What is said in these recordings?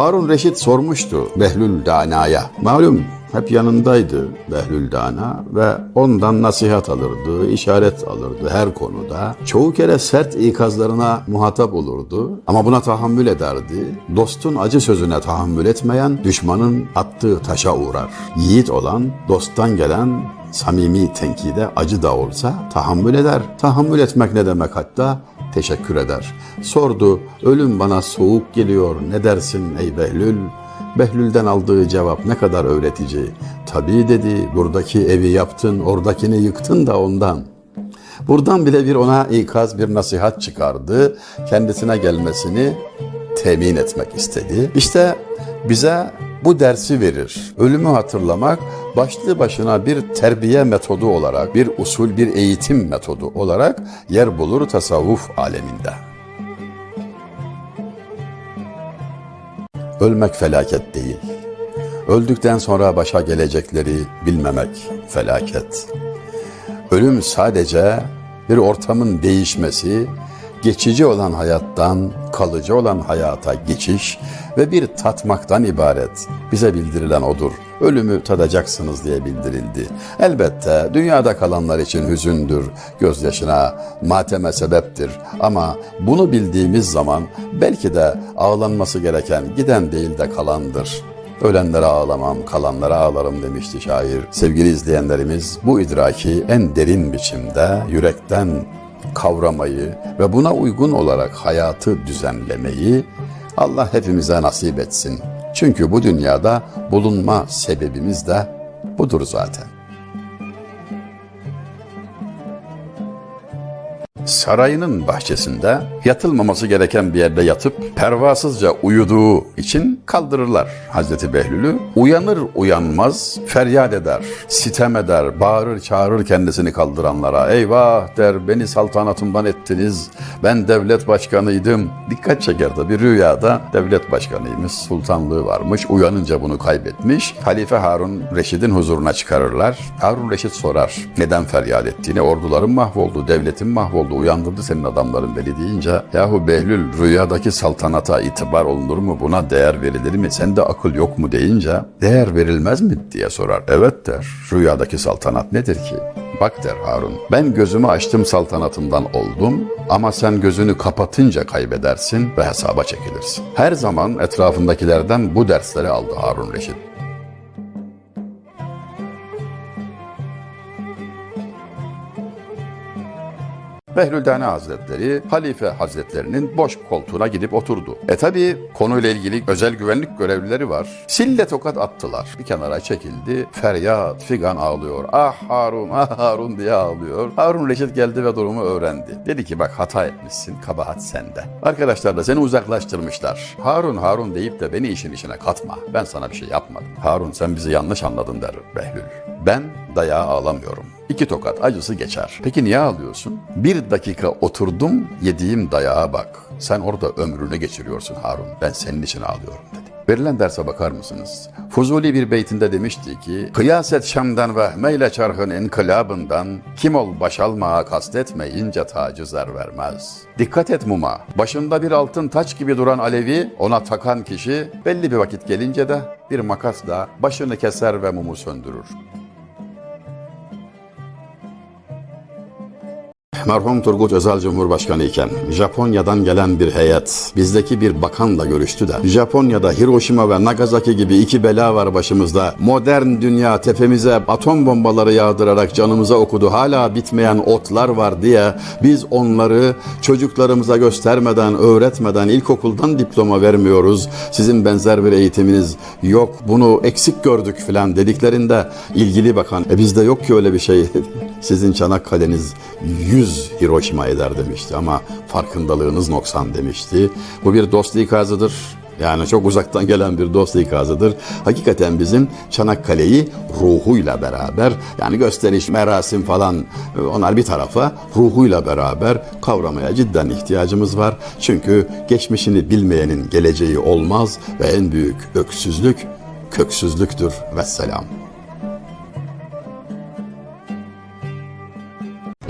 Harun Reşit sormuştu Behlül Dana'ya. Malum hep yanındaydı Behlül Dana ve ondan nasihat alırdı, işaret alırdı her konuda. Çoğu kere sert ikazlarına muhatap olurdu ama buna tahammül ederdi. Dostun acı sözüne tahammül etmeyen düşmanın attığı taşa uğrar. Yiğit olan dosttan gelen samimi tenkide acı da olsa tahammül eder. Tahammül etmek ne demek hatta? Teşekkür eder. Sordu, ölüm bana soğuk geliyor, ne dersin ey Behlül? Behlül'den aldığı cevap ne kadar öğretici. Tabii dedi, buradaki evi yaptın, oradakini yıktın da ondan. Buradan bile bir ona ikaz, bir nasihat çıkardı. Kendisine gelmesini temin etmek istedi. İşte bize bu dersi verir. Ölümü hatırlamak başlı başına bir terbiye metodu olarak, bir usul, bir eğitim metodu olarak yer bulur tasavvuf aleminde. Ölmek felaket değil. Öldükten sonra başa gelecekleri bilmemek felaket. Ölüm sadece bir ortamın değişmesi, geçici olan hayattan kalıcı olan hayata geçiş ve bir tatmaktan ibaret. Bize bildirilen odur. Ölümü tadacaksınız diye bildirildi. Elbette dünyada kalanlar için hüzündür, gözyaşına, mateme sebeptir. Ama bunu bildiğimiz zaman belki de ağlanması gereken giden değil de kalandır. Ölenlere ağlamam, kalanlara ağlarım demişti şair. Sevgili izleyenlerimiz bu idraki en derin biçimde yürekten kavramayı ve buna uygun olarak hayatı düzenlemeyi Allah hepimize nasip etsin. Çünkü bu dünyada bulunma sebebimiz de budur zaten. Sarayının bahçesinde yatılmaması gereken bir yerde yatıp pervasızca uyuduğu için kaldırırlar Hazreti Behlül'ü. Uyanır uyanmaz feryat eder, sitem eder, bağırır çağırır kendisini kaldıranlara. Eyvah der beni saltanatımdan ettiniz, ben devlet başkanıydım. Dikkat çeker tabi rüyada devlet başkanıymış, sultanlığı varmış. Uyanınca bunu kaybetmiş. Halife Harun Reşid'in huzuruna çıkarırlar. Harun Reşid sorar neden feryat ettiğini. Orduların mahvoldu, devletin mahvoldu, uyandırdı senin adamların beni deyince yahu Behlül rüyadaki saltanata itibar olunur mu buna değer verilir mi sende akıl yok mu deyince değer verilmez mi diye sorar. Evet der rüyadaki saltanat nedir ki? Bak der Harun ben gözümü açtım saltanatımdan oldum ama sen gözünü kapatınca kaybedersin ve hesaba çekilirsin. Her zaman etrafındakilerden bu dersleri aldı Harun Reşit. Behlüldane Hazretleri Halife Hazretlerinin boş koltuğuna gidip oturdu. E tabi konuyla ilgili özel güvenlik görevlileri var. Sille tokat attılar. Bir kenara çekildi. Feryat figan ağlıyor. Ah Harun ah Harun diye ağlıyor. Harun Reşit geldi ve durumu öğrendi. Dedi ki bak hata etmişsin kabahat sende. Arkadaşlar da seni uzaklaştırmışlar. Harun Harun deyip de beni işin içine katma. Ben sana bir şey yapmadım. Harun sen bizi yanlış anladın der Behlül. Ben dayağı ağlamıyorum. İki tokat acısı geçer. Peki niye ağlıyorsun? Bir dakika oturdum yediğim dayağa bak. Sen orada ömrünü geçiriyorsun Harun. Ben senin için ağlıyorum dedi. Verilen derse bakar mısınız? Fuzuli bir beytinde demişti ki Kıyaset Şam'dan vehmeyle çarhın inkılabından Kim ol baş almaya kastetmeyince tacı zer vermez. Dikkat et muma. Başında bir altın taç gibi duran Alevi ona takan kişi belli bir vakit gelince de bir makasla başını keser ve mumu söndürür. Merhum Turgut Özal Cumhurbaşkanı iken Japonya'dan gelen bir heyet bizdeki bir bakanla görüştü de Japonya'da Hiroşima ve Nagasaki gibi iki bela var başımızda. Modern dünya tepemize atom bombaları yağdırarak canımıza okudu. Hala bitmeyen otlar var diye biz onları çocuklarımıza göstermeden, öğretmeden ilkokuldan diploma vermiyoruz. Sizin benzer bir eğitiminiz yok. Bunu eksik gördük filan dediklerinde ilgili bakan e bizde yok ki öyle bir şey. Sizin Çanakkale'niz 100 Hiroşima eder demişti ama farkındalığınız noksan demişti. Bu bir dost ikazıdır. Yani çok uzaktan gelen bir dost ikazıdır. Hakikaten bizim Çanakkale'yi ruhuyla beraber yani gösteriş, merasim falan onlar bir tarafa ruhuyla beraber kavramaya cidden ihtiyacımız var. Çünkü geçmişini bilmeyenin geleceği olmaz ve en büyük öksüzlük köksüzlüktür. Vesselam.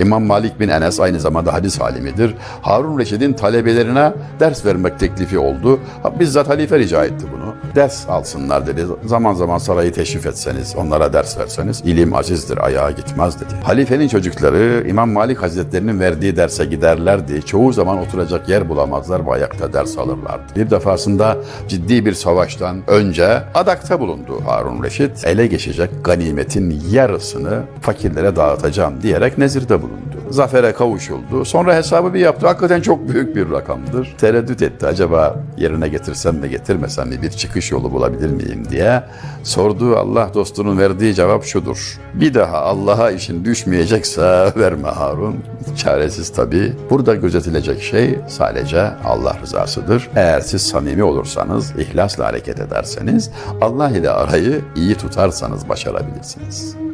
İmam Malik bin Enes aynı zamanda hadis alimidir. Harun Reşid'in talebelerine ders vermek teklifi oldu. Bizzat halife rica etti bunu. Ders alsınlar dedi. Zaman zaman sarayı teşrif etseniz, onlara ders verseniz ilim azizdir, ayağa gitmez dedi. Halifenin çocukları İmam Malik Hazretlerinin verdiği derse giderlerdi. Çoğu zaman oturacak yer bulamazlar ve ayakta ders alırlardı. Bir defasında ciddi bir savaştan önce adakta bulundu Harun Reşit. Ele geçecek ganimetin yarısını fakirlere dağıtacağım diyerek nezirde bulundu. Zafere kavuşuldu. Sonra hesabı bir yaptı. Hakikaten çok büyük bir rakamdır. Tereddüt etti. Acaba yerine getirsem mi getirmesem mi bir çıkış yolu bulabilir miyim diye. Sorduğu Allah dostunun verdiği cevap şudur. Bir daha Allah'a işin düşmeyecekse verme Harun. Çaresiz tabii. Burada gözetilecek şey sadece Allah rızasıdır. Eğer siz samimi olursanız, ihlasla hareket ederseniz, Allah ile arayı iyi tutarsanız başarabilirsiniz.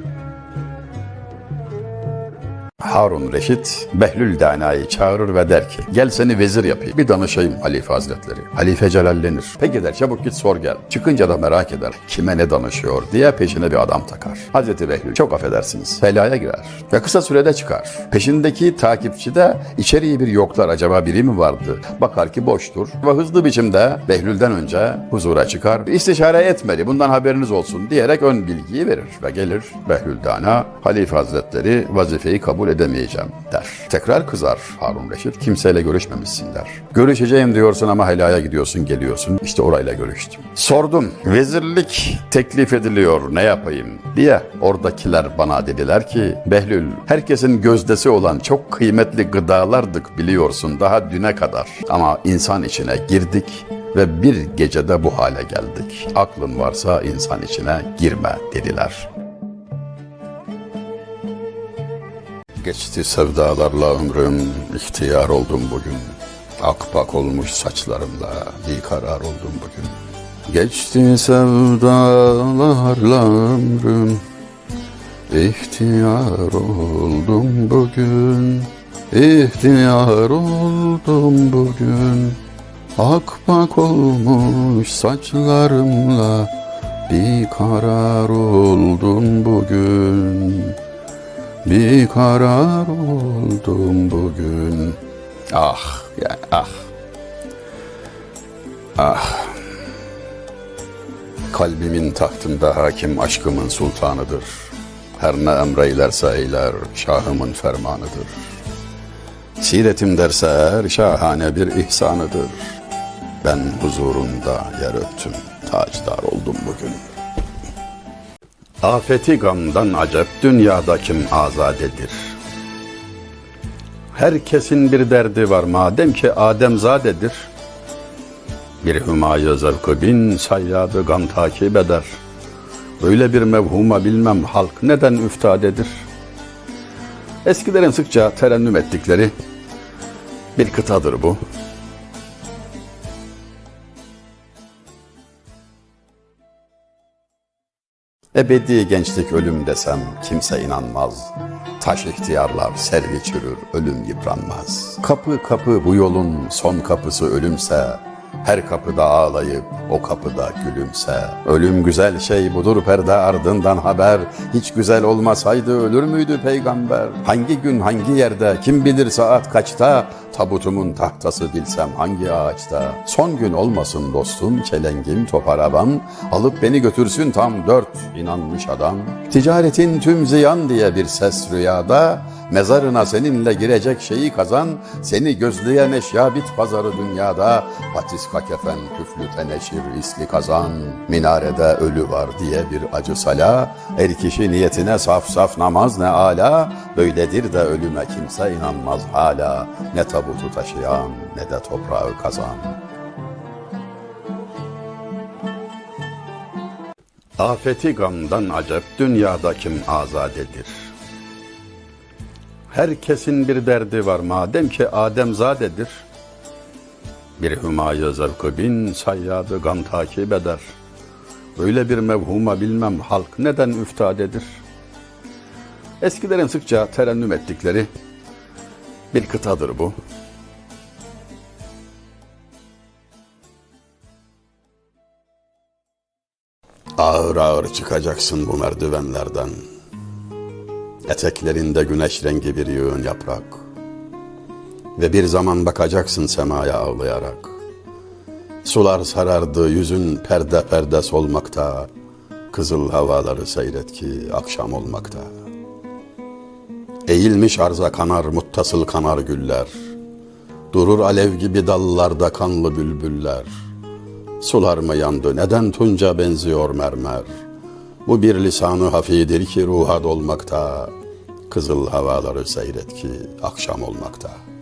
Harun Reşit Behlül Dana'yı çağırır ve der ki gel seni vezir yapayım bir danışayım Halife Hazretleri. Halife celallenir. Peki der çabuk git sor gel. Çıkınca da merak eder kime ne danışıyor diye peşine bir adam takar. Hazreti Behlül çok affedersiniz felaya girer ve kısa sürede çıkar. Peşindeki takipçi de içeriği bir yoklar acaba biri mi vardı? Bakar ki boştur ve hızlı biçimde Behlül'den önce huzura çıkar. İstişare etmedi bundan haberiniz olsun diyerek ön bilgiyi verir ve gelir Behlül Dana Halife Hazretleri vazifeyi kabul edemeyeceğim der. Tekrar kızar Harun Reşit. Kimseyle görüşmemişsin der. Görüşeceğim diyorsun ama helaya gidiyorsun geliyorsun. İşte orayla görüştüm. Sordum. Vezirlik teklif ediliyor ne yapayım diye. Oradakiler bana dediler ki Behlül herkesin gözdesi olan çok kıymetli gıdalardık biliyorsun daha düne kadar. Ama insan içine girdik ve bir gecede bu hale geldik. Aklın varsa insan içine girme dediler. Geçti sevdalarla ömrüm, ihtiyar oldum bugün. Akpak olmuş saçlarımla bir karar oldum bugün. Geçti sevdalarla ömrüm, ihtiyar oldum bugün. İhtiyar oldum bugün. Akpak olmuş saçlarımla bir karar oldum bugün. Bir karar oldum bugün. Ah ya ah. Ah. Kalbimin tahtında hakim aşkımın sultanıdır. Her ne emreylerse eyler şahımın fermanıdır. Siretim derse eğer şahane bir ihsanıdır. Ben huzurunda yer öptüm, taçdar oldum bugün. Afeti gamdan acep dünyada kim azadedir. Herkesin bir derdi var madem ki Ademzadedir. Bir hümayı zevkı bin sayyadı gam takip eder. Böyle bir mevhuma bilmem halk neden üftadedir. Eskilerin sıkça terennüm ettikleri bir kıtadır bu. Ebedi gençlik ölüm desem kimse inanmaz. Taş ihtiyarlar servi çürür, ölüm yıpranmaz. Kapı kapı bu yolun son kapısı ölümse, her kapıda ağlayıp o kapıda gülümse. Ölüm güzel şey budur perde ardından haber. Hiç güzel olmasaydı ölür müydü peygamber? Hangi gün hangi yerde kim bilir saat kaçta? Tabutumun tahtası bilsem hangi ağaçta? Son gün olmasın dostum çelengim top arabam. Alıp beni götürsün tam dört inanmış adam. Ticaretin tüm ziyan diye bir ses rüyada. Mezarına seninle girecek şeyi kazan. Seni gözleyen eşya bit pazarı dünyada. Patiska kefen küflü teneşir isli kazan. Minarede ölü var diye bir acı sala. Her kişi niyetine saf saf namaz ne ala. Böyledir de ölüme kimse inanmaz hala. Ne tabutu taşıyan ne de toprağı kazan. Afeti gamdan acep dünyada kim azadedir. Herkesin bir derdi var madem ki Ademzadedir. Bir hümayı zevkı bin sayyadı gam takip eder. Böyle bir mevhuma bilmem halk neden üftadedir. Eskilerin sıkça terennüm ettikleri bir kıtadır bu. Ağır ağır çıkacaksın bu merdivenlerden. Eteklerinde güneş rengi bir yığın yaprak. Ve bir zaman bakacaksın semaya ağlayarak. Sular sarardı yüzün perde perde solmakta. Kızıl havaları seyret ki akşam olmakta. Eğilmiş arza kanar muttasıl kanar güller. Durur alev gibi dallarda kanlı bülbüller. Sular mı yandı neden tunca benziyor mermer. Bu bir lisanı hafidir ki ruha dolmakta. Kızıl havaları seyret ki akşam olmakta.''